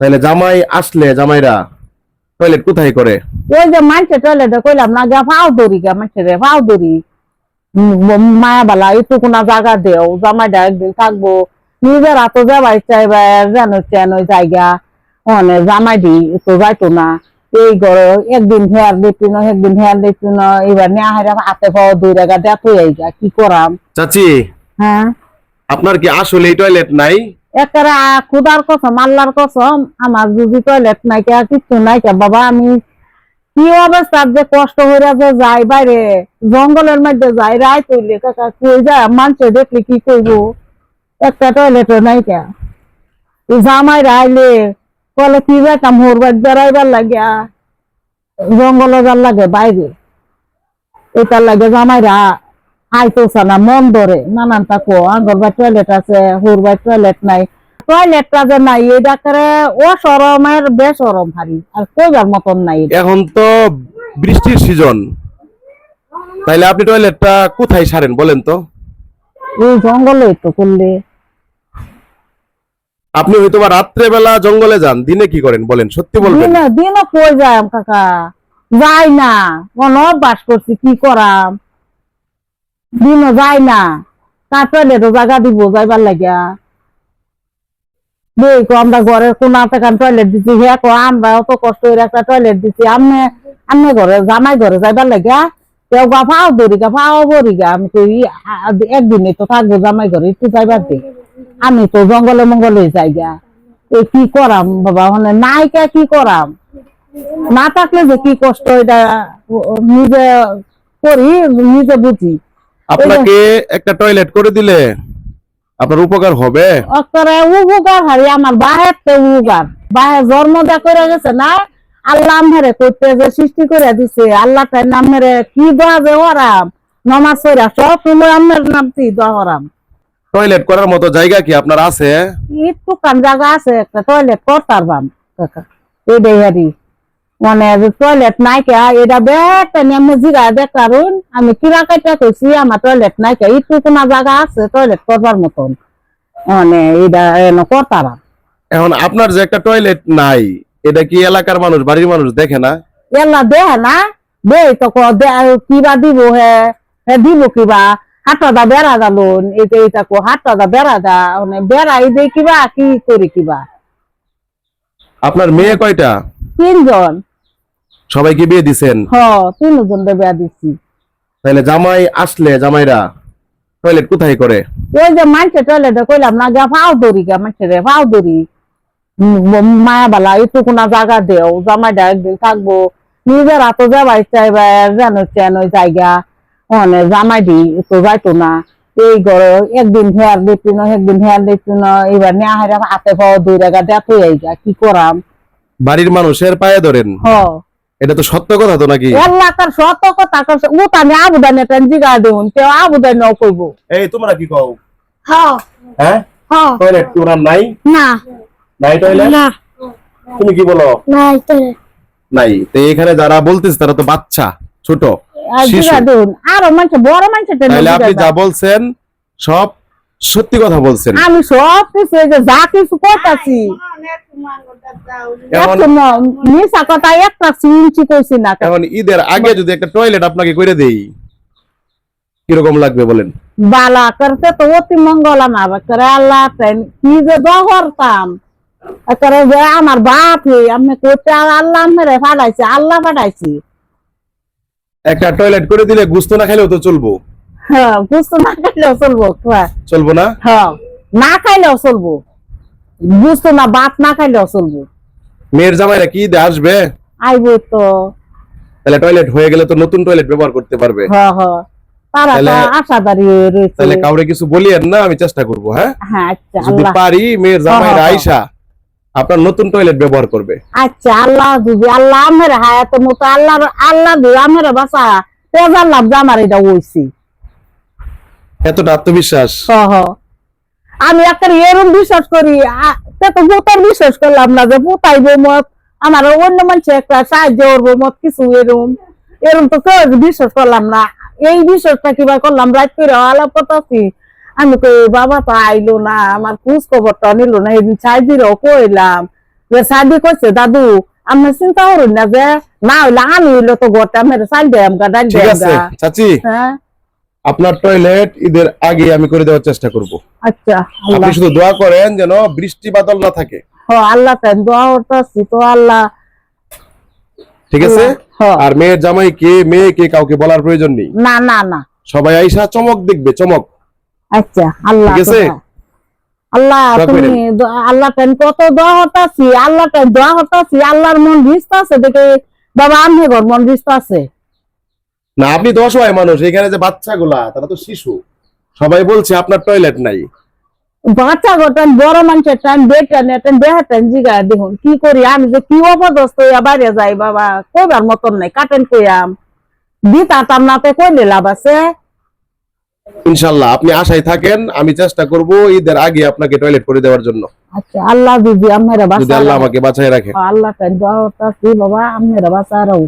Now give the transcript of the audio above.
তাহলে জামাই আসলে জামাইরা টয়লেট কোথায় করে? ওই যে মানছে টয়লেটে কইলাম না গা ফাও দড়ি গা মানছে রে ফাও দড়ি মায়া বালা একটু না জায়গা দেও জামাইটা একদিন থাকব। নিজের হাতে যাবার চাইবা যেন চেন ওই জায়গা। মানে জামাই দি তো যাইতো না। এই ঘরে একদিন হেয়ার দিতি না একদিন হেয়ার দিতি না এবার নেয়া হাইরা হাতে পাওয়া দুই টাকা দেখ হয়ে যা কি করাম? চাচি হ্যাঁ? আপনার কি আসলে টয়লেট নাই? একেবারে খুদার কসম, আল্লাহর কসম, আমার যদি টয়লেট নাই কে কিচ্ছু নাই কে বাবা, আমি কি অবস্থা যে কষ্ট হইরা যে যাই বাইরে, জঙ্গলের মধ্যে যাই রায় তৈলে কাকা কই যায় মানুষে দেখলে কি কইব? একটা টয়লেটও নাই কে জামাই রাইলে, কলে কি যাইতাম, হোর বাড়ি লাগিয়া, জঙ্গলে যার লাগে বাইরে। এটার লাগে জামাইরা আইতেছে না মন ধরে। নানান তাকো আঙ্গর বা টয়লেট আছে হুর বা টয়লেট নাই। টয়লেটটা যে নাই এই ডাক্তারে ও সরমের বেসরম হারি আর কইবার মতন নাই এখন তো বৃষ্টির সিজন তাইলে আপনি টয়লেটটা কোথায় সারেন বলেন তো? এই জঙ্গলে তো করলে। আপনি হয়তো বা রাত্রে বেলা জঙ্গলে যান দিনে কি করেন বলেন সত্যি বলবেন? দিনে দিনও কই যায় কাকা? যাই না কোন অভ্যাস করছি কি করাম? দিনও যাই না। তার টয়লেটও জায়গা দিব, যাইবার লাগিয়া। আমরা ঘরের কোনা থেকে টয়লেট দিছি হে কো, আমরা অত কষ্ট করে একটা টয়লেট দিছি। আমি আমি ঘরে, জামাই ঘরে যাইবার লাগিয়া কেউ গা ফাও ধরি গা ফাও বরি গা, আমি তো একদিনে তো থাকব জামাই ঘরে, একটু যাইবার দে। আমি তো জঙ্গলে মঙ্গলে যাই গা এই কি করাম বাবা মানে নাইকা কি করাম? না থাকলে যে কি কষ্ট এটা নিজে করি, নিজে বুঝি। আপনাকে একটা টয়লেট করে দিলে আপনার উপকার হবে। উপকার হারি আমার বাহের তো উপকার। বাহে জন্ম দা করে গেছে না আল্লাহ মেরে করতে যে সৃষ্টি করে দিছে আল্লাহ নাম মেরে কি দোয়া যে হরাম নমাজ সইরা সব সময় আমের নাম কি দোয়া হরাম টয়লেট করার মতো জায়গা কি আপনার আছে? একটু কান জায়গা আছে একটা টয়লেট করতার বাম। এটাই হারি। মানে টয়লেট নাই কে এটা বেটা নেমে জিগা দেখ কারণ আমি কিরা কাইটা কইছি আমার টয়লেট নাই কে একটু কোনো জায়গা আছে টয়লেট করবার মতন মানে এটা এনে করতারা এখন আপনার যে একটা টয়লেট নাই এটা কি এলাকার মানুষ বাড়ির মানুষ দেখে না এলা দেহ না দে তো ক দে কিবা দিব হে হে দিব কিবা হাতটা দা বেড়া দালুন এটা এটা কো হাতটা দা বেড়া দা মানে বেড়াই দে কিবা কি করি কিবা আপনার মেয়ে কয়টা তিনজন সবাইকে বিয়ে দিছেন? হ তিনজন বেয়া দিছি। তাহলে জামাই আসলে জামাইরা টয়লেট কোথায় করে? ওই যে মানছে টয়লেটে কইলাম না গা ফাও দড়ি গা মানছে রে ফাও দড়ি মায়া বালা একটু কোনা জায়গা দেও জামাইটা একদিন থাকব। নিজের হাতে যাবার চাইবা যেন চেন ওই জায়গা। মানে জামাই দি তো যাইতো না। এই ঘরে একদিন হেয়ার দিতি না একদিন হেয়ার দিতি না এবার নেয়া হাইরা হাতে পাওয়া দুই দেখ হয়ে যা কি করাম? বাড়ির মানুষের পায়ে ধরেন। হ। এটা তো সত্য কথা তো নাকি? এলাকার শত কথা করছে ও তানি আবুদানে টেন জিগা দেউন কেউ আবুদানে কইবো। এই তোমরা কি কও? হ্যাঁ হ্যাঁ? হ্যাঁ টয়লেট তোমরা নাই? না। নাই টয়লেট? না। তুমি কি বলো? নাই তো নাই তো এখানে যারা বলতেছে তারা তো বাচ্চা ছোট শিশু। আরও মানুষ বড় মানুষ তাহলে আপনি যা বলছেন সব সত্যি কথা বলছেন। আমি সব কিছু যা কিছু করতেছি। মিশা কথা একটা সিঞ্চি কইছি না এখন ঈদের আগে যদি একটা টয়লেট আপনাকে করে দেই কীরকম লাগবে বলেন? বালা করতে তো অতি মঙ্গল করে আল্লাহ কি যে দহরতাম করে যে আমার বাপ আমি করতে আল্লাহ মেরে ফাটাইছি আল্লাহ ফাটাইছি। একটা টয়লেট করে দিলে গুস্ত না খেলেও তো চলবো। হ্যাঁ বুঝতে না খাইলেও চলবো চলবো না? হ্যাঁ না খাইলেও চলবো। না ভাত না খাইলেও চলবো। মেয়ের জামাইরা কি ঈদে আসবে? আইবো তো। তাহলে টয়লেট হয়ে গেলে তো নতুন টয়লেট ব্যবহার করতে পারবে। হ্যাঁ হ্যাঁ। তারা তো তাহলে- রয়েছে। তাহলে কাউরে কিছু বলিয়েন না আমি চেষ্টা করব হ্যাঁ? হ্যাঁ আচ্ছা যদি পারি মেয়ের জামাইরা আপনার নতুন টয়লেট ব্যবহার করবে। আচ্ছা আল্লাহ আল্লাহ আমার মতো আল্লাহ আল্লাহ আমার বাসা তেজার লাভ আমার এটা হইছি। এতটা আত্মবিশ্বাস। আমি একটা এরম বিশ্বাস করি তো বিশ্বাস করলাম না যে মত আমার অন্য মানুষ একটা সাহায্য করব মত কিছু এরম। এরম তো বিশ্বাস করলাম না। এই বিশ্বাসটা কিবা করলাম রাত করে আলাপ করতেছি। আমি কই বাবা তো আইলো না আমার খোঁজ খবরটা নিল না এদিন সাহায্যেরও কইলাম যে সাদি কইছে দাদু আমি চিন্তা করুন না যে না হইলে আমি হইলে তো ঘরটা আমি চাল দেম গা ডাল গা চাচি। হ্যাঁ। আপনার টয়লেট ঈদের আগে আমি করে দেওয়ার চেষ্টা করব। আচ্ছা আপনি শুধু দোয়া করেন যেন বৃষ্টি বাদল না থাকে। আল্লাহ দোয়া করতেছি তো আল্লাহ। ঠিক আছে। আর মেয়ের জামাই কে মেয়ে কে কাউকে বলার প্রয়োজন নেই। না না না। সবাই আইসা চমক দেখবে চমক। আচ্ছা আল্লাহ ঠিক আছে? আল্লাহ তুমি আল্লাহ কেন কত দোয়া হতাছি আল্লাহ দোয়া হতাছি আল্লাহর মন রিস্ত আছে দেখে বাবা আমি ঘর মন রিস্ত আছে। না আপনি দশ হয় মানুষ এখানে যে বাচ্চাগুলা তারা তো শিশু। সবাই বলছে আপনার টয়লেট নাই। বাচ্চা বড় মানুষের টাইম বেহাটান জিগা দেখুন কি করি? আমি যে কি অপদস্থ হইয়া বাইরে যাই বাবা কইবার মতন নাই কাটেন কইয়াম। দিতাম কইলে লাভ আছে? ইনশাল্লাহ আপনি আশায় থাকেন আমি চেষ্টা করব ঈদের আগে আপনাকে টয়লেট করে দেওয়ার জন্য। আচ্ছা আল্লাহ দিদি আমার বাসা আল্লাহ আমাকে বাঁচায় রাখে। আল্লাহ কেন দোয়া বাবা আমার রাও